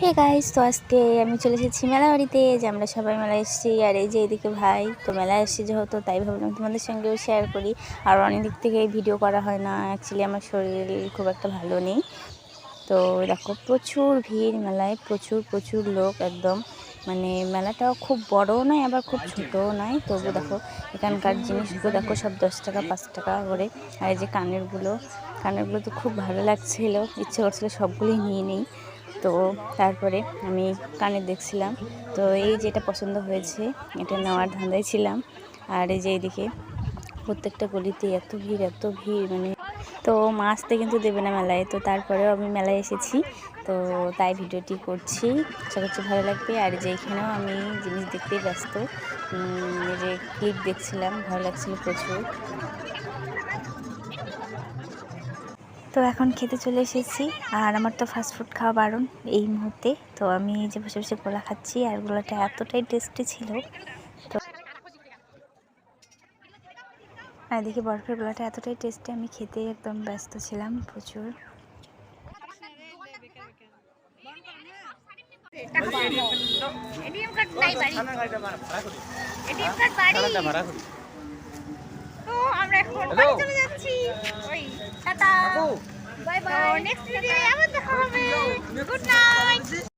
Hey guys তো আজকে আমি চলে এসেছি মেলা বাড়িতে যে আমরা সবাই মেলায় এসেছি। আর এই যে এদিকে ভাই, তো মেলায় এসেছি যেহেতু, তাই ভাবলাম তোমাদের সঙ্গেও শেয়ার করি। আর অনেক দিক থেকে ভিডিও করা হয় না। অ্যাকচুয়ালি আমার শরীর খুব একটা ভালো নেই। তো দেখো, প্রচুর ভিড় মেলায়, প্রচুর প্রচুর লোক একদম। মানে মেলাটাও খুব বড়ও নয়, আবার খুব ছোটও নয়। তবু দেখো, এখানকার জিনিসগুলো দেখো, সব দশ টাকা, পাঁচ টাকা করে। আর এই যে কানেরগুলো কানেরগুলো তো খুব ভালো লাগছিল, ইচ্ছে করছিল সবগুলোই নিয়ে নিই। তো তারপরে আমি কানে দেখছিলাম। তো এই যেটা পছন্দ হয়েছে, এটা নেওয়ার ধান্দায় ছিলাম। আর এই যে এইদিকে প্রত্যেকটা গলিতে এত ভিড় এত ভিড় মানে তো মা আসতে কিন্তু দেবে না মেলায়। তো তারপরেও আমি মেলায় এসেছি। তো তাই ভিডিওটি করছি। আশা করছি ভালো লাগবে। আর যে এখানেও আমি জিনিস দেখতেই ব্যস্ত। যে ক্লিপ দেখছিলাম, ভালো লাগছিল প্রচুর। তো এখন খেতে চলে এসেছি আর আমার তো ফাস্ট ফুড খাওয়া বারণ এই মুহূর্তে তো আমি এই যে বসে বসে গোলা খাচ্ছি আর গোলাটা এতটাই টেস্টি ছিল তো আর দেখি বরফের গোলাটা এতটাই টেস্টি আমি খেতে একদম ব্যস্ত ছিলাম প্রচুর এটিএম কার্ড নাই বাড়ি এটিএম কার্ড বাড়ি তো আমরা এখন tata bye bye next video ಯಾವಾಗ